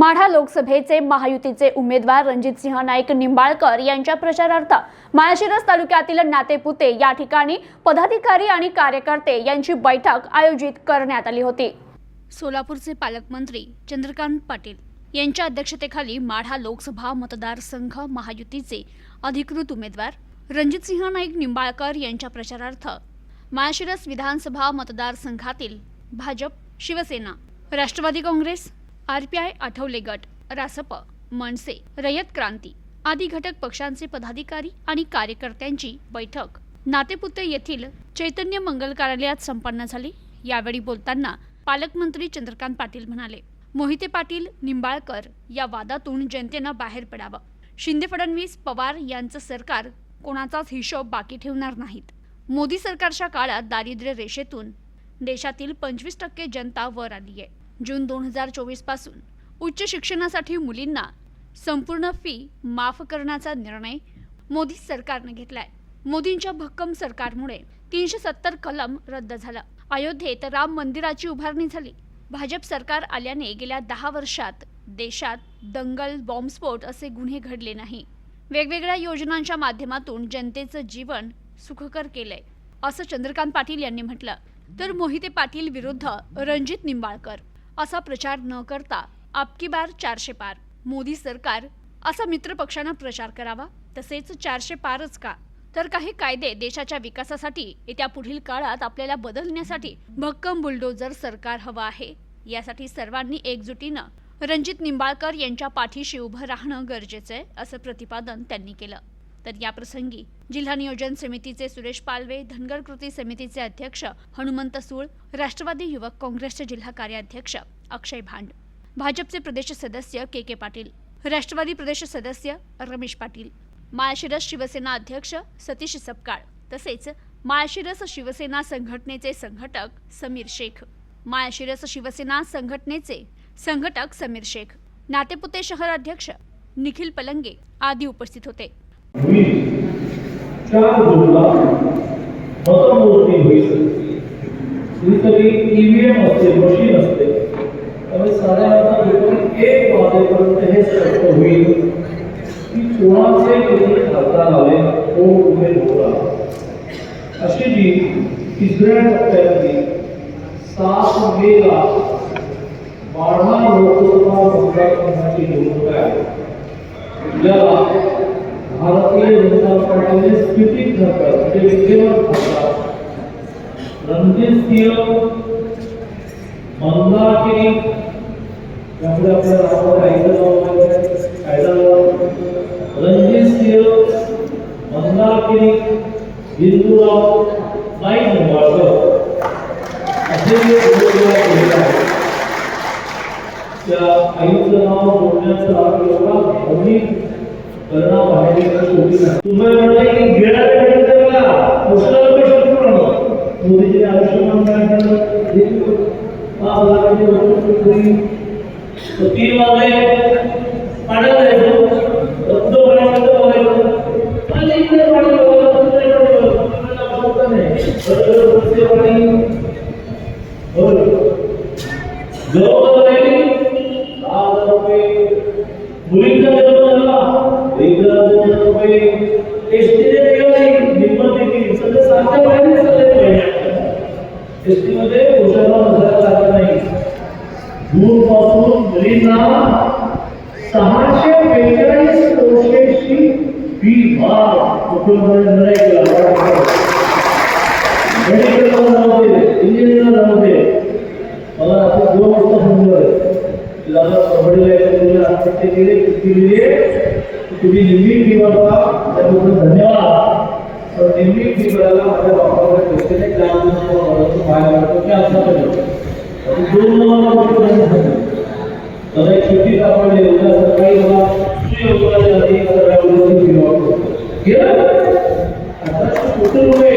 माढा लोकसभेचे महायुतीचे उमेदवार रणजितसिंह नाईक निंबाळकर यांच्या प्रचारार्थ माळशिरस तालुक्यातील नातेपुते या ठिकाणी पदाधिकारी आणि कार्यकर्ते यांची बैठक आयोजित करण्यात आली होती. सोलापूरचे पालकमंत्री चंद्रकांत पाटील यांच्या अध्यक्षतेखाली माढा लोकसभा मतदारसंघ महायुतीचे अधिकृत उमेदवार रणजितसिंह नाईक निंबाळकर यांच्या प्रचारार्थ माळशिरस विधानसभा मतदारसंघातील भाजप शिवसेना राष्ट्रवादी काँग्रेस आरपीआय आठवले गट रासप मनसे रयत क्रांती आदी घटक पक्षांचे पदाधिकारी आणि कार्यकर्त्यांची बैठक. नातेपुते येथील चैतन्य मंगल कार्यालयात संपन्न झाली. यावेळी बोलताना पालकमंत्री चंद्रकांत पाटील म्हणाले मोहिते पाटील निंबाळकर या वादातून जनतेनं बाहेर पडावं. शिंदे फडणवीस पवार यांचं सरकार कोणाचाच हिशोब बाकी ठेवणार नाहीत. मोदी सरकारच्या काळात दारिद्र्य रेषेतून देशातील पंचवीस टक्के जनता वर आली आहे जून दोन हजार चोवीसपासून उच्च शिक्षणासाठी मुलींना संपूर्ण फी माफ करण्याचा निर्णय मोदी सरकारने घेतलाय. मोदींच्या भक्कम सरकारमुळे तीनशे सत्तर कलम रद्द झालं. अयोध्येत राम मंदिराची उभारणी झाली. भाजप सरकार आल्याने गेल्या दहा वर्षात देशात दंगल बॉम्बस्फोट असे गुन्हे घडले नाही. वेगवेगळ्या योजनांच्या माध्यमातून जनतेचं जीवन सुखकर केलंय असं चंद्रकांत पाटील यांनी म्हटलं. तर मोहिते पाटील विरुद्ध रणजित निंबाळकर. असा प्रचार न करता आपकी बार चारशे पार. मोदी सरकार असा मित्रपक्षानं प्रचार करावा तसेच चारशे पारच का? तर काही कायदे देशाच्या विकासासाठी येत्या पुढील काळात आपल्याला बदलण्यासाठी भक्कम बुलडोजर सरकार हवं आहे. यासाठी सर्वांनी एकजुटीनं रणजित निंबाळकर यांच्या पाठीशी उभं राहणं गरजेचं आहे असं प्रतिपादन त्यांनी केलं. तर याप्रसंगी जिल्हा नियोजन समितीचे सुरेश पालवे धनगर कृती समितीचे अध्यक्ष हनुमंत सूळ राष्ट्रवादी युवक काँग्रेसचे जिल्हा कार्याध्यक्ष अक्षय भांड भाजपचे प्रदेश सदस्य के के पाटील राष्ट्रवादी प्रदेश सदस्य रमेश पाटील माळशिरस शिवसेना अध्यक्ष सतीश सपकाळ तसेच माळशिरस शिवसेना संघटनेचे संघटक समीर शेख माळशिरस शिवसेना संघटनेचे संघटक समीर शेख नातेपुते शहर अध्यक्ष निखिल पलंगे आदी उपस्थित होते. होईल चार जूनला मतमोजणी होईल कुठेतरी ईव्हीएम असते मशीन असते त्यामुळे साडेआठ दुपारी एक वाजेपर्यंत हे स्पष्ट होईल की कोणाचे किती खासदार आले कोण कुठे होता अशी जी तिसऱ्या टप्प्यातली सात मेला माढा लोकसभा मतदारसंघाची निवडणूक आहे ज्याला भारतीय जनता पार्टीने स्थितीत सरकार म्हणजे विद्यमान सरकार रणजित सिंह मंदाकिनी यापुढे आपल्या नावावर कायदा लावला कायदा लावला रणजित सिंह मंदाकिनी हिंदूराव नाईक निंबाळकर असे उमेदवार केले आहेत त्या आईचं नाव जोडण्याचा एवढा भावनिक परिणाम शेवटी नाही. तुम्ही म्हणले की गेल्या वेळेला पुस्तकाला पैसे कुठून आणणार? मोदीजीने आयुष्यमान? हे पाच लाखाची वस्तू. तीन वाजले पाण्यात जायचं पाहिजे एसटी मध्ये पुरुषांना बसायला लागत नाही. जून पासून मुलींना सहाशे बेचाळीस कोटीची फ़ी माफ़ मुख्यमंत्र्यांनी निर्णय केला मेडिकलला जाऊ दे इंजिनिअरिंगला जाऊ दे. मला आता दोन वाजता फ़ोन करे दादा तुम्ही आत्महत्या केली किती लिहिली तुम्ही निम्मी फ़ी त्याबद्दल धन्यवाद. नेहमी मी मुलाला माझ्या बापाकडे दृष्टीने चार दिवस पाहायला लागतो की दोन नंबर गोष्ट त्याला एक सुट्टी सापडली गेला? आता कुठे मुळे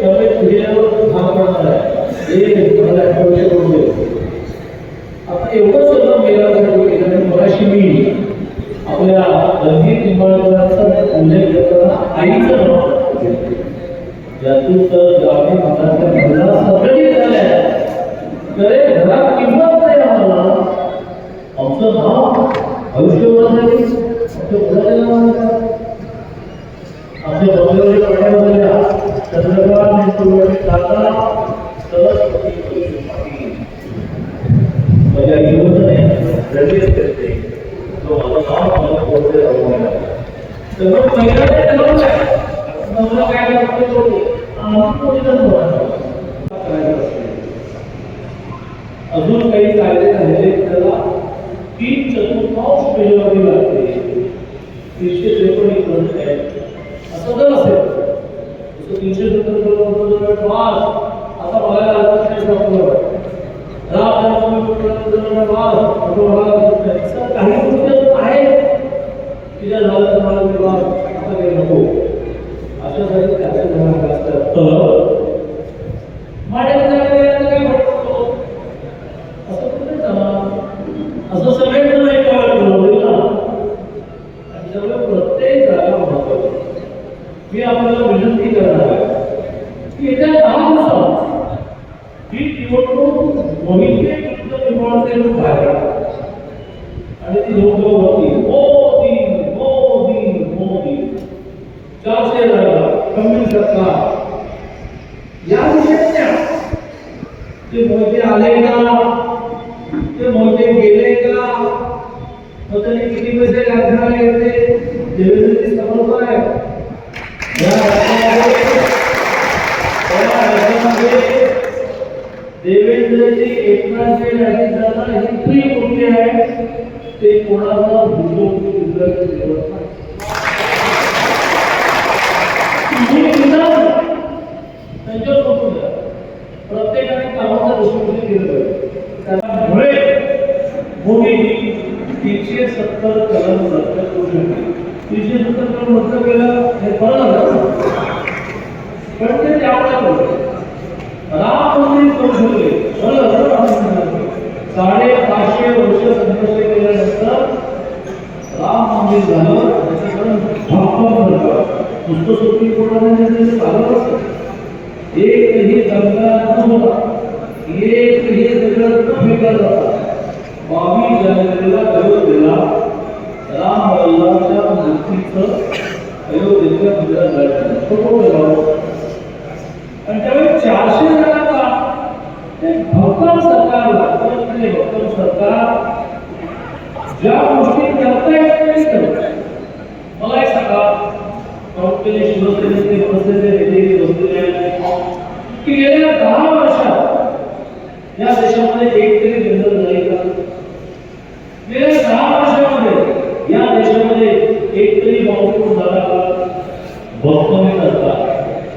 त्यामुळे सूर्यावर भाग पडणार हे मला आठवडे करून आता एवढं मराशी मी आपल्या रणजित निंबाळकरांचा उल्लेख करताना आईचं नाव यातून तर ग्रामीण भागातल्या महिला सगळी झाल्या हे घरात किंमत नाही आम्हाला आमचं नाव नावाने करा. आमच्या बंगल्यावरील पाड्यामधल्या चंद्रकांत नेतृत्वाने काका सरस्वती माझ्या युवकाने लगेच करते तो माझं नाव मला बोलते राहू नये सगळं पहिल्याने ठरवलंय नवरा काय करतो तो आम्ही कोणी करायचं असते अजून काही कायदे राहिले त्याला तीन चतुर्थांश मेजॉरिटी लागते. तीनशे त्रेपन्न ग्रंथ आहे. असं जर असेल तीनशे सत्तर पाच आता बघायला काही गोष्टी आहेत की ज्या झालं तर मला ते वाद आता काही नको अशासाठी त्याचे धर्म असतात तर माझ्या काय म्हणतो असं कुठे जाणार असं सगळे जण एका वेळी आणि त्यामुळे प्रत्येक जागा महत्वाची मी आपल्याला विनंती करणार आहे, की येत्या दहा दिवसात ही निवडणूक मोहिते निवडणुकीतून बाहेर आणि ती लोकं होती. मोदी मोदी मोदी. चारशे जागा, कमी सरकार. या विषयाच्या ते मोहिते आले का? जे एकनाथजी राजेंद्रांना आहे. ते कोणाला हुजूर पाकिस्तान झालं त्याच्याकडून हॉकॉंग नुसतं सुप्रीम कोर्टाने चालत असतं. एकही दंगा नव्हता एकही सगळं फेकलं बावीस जानेवारीला अयोध्येला राम बल्लाच्या मूर्तीचं अयोध्येच्या पूजा झालं आणि त्यावेळी चारशे जणांना ते भक्कम सरकारला म्हणजे भक्कम सरकार ज्या गोष्टी प्रमुख्याने शिवसेनेचे प्रसिद्ध नेते बसलेले आहेत की गेल्या दहा वर्षात या देशामध्ये एक तरी जनरल झाले का गेल्या दहा वर्षामध्ये या देशामध्ये एक तरी बाबू झाला का भक्कमी सरकार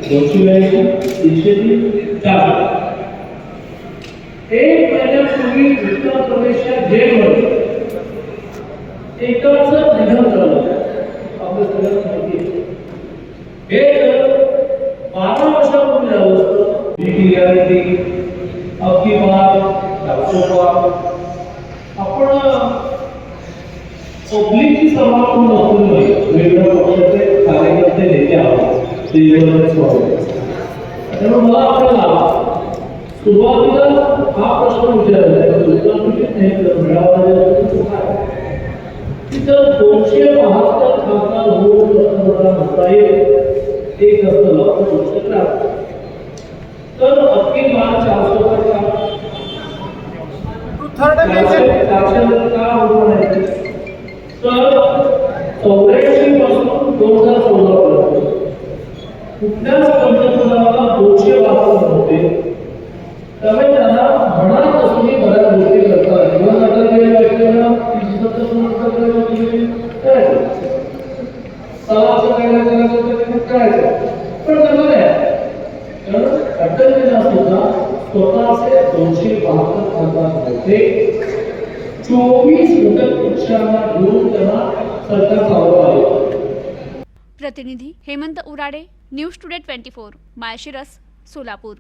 दोनशे ब्याऐंशी तीनशे तीन चार एक महिन्यापूर्वी उत्तर प्रदेशच्या जेलमध्ये एकाच निधन झालं आपल्या सगळ्यांना माहिती आहे. हे जर बारा वर्षापूर्वी झालं असतं जी गॅरंटी अगदी बार आपण पब्लिकची सभा म्हणून नाही वेगवेगळ्या पक्षाचे कार्यकर्ते नेते आहोत ते. त्यामुळे मला आपल्याला सुरुवातीला हा प्रश्न विचारला जर दोनशे बहात्तर खासदार होऊन पंतप्रधान होता येईल ते कसं लक्ष गोष्ट राहतं तर अखिल मार्च आवश्यक साक्षरता होणार आहे तर चौऱ्याऐंशी पासून दोन हजार चौदा पर्यंत. कुठल्याच दोनशे बहात्तर खासदार होते चोवीस घटक पक्षांना घेऊन त्यांना सरकार चालवलं आहे. प्रतिनिधी Hemant Urade news today twenty four Malshiras Solapur.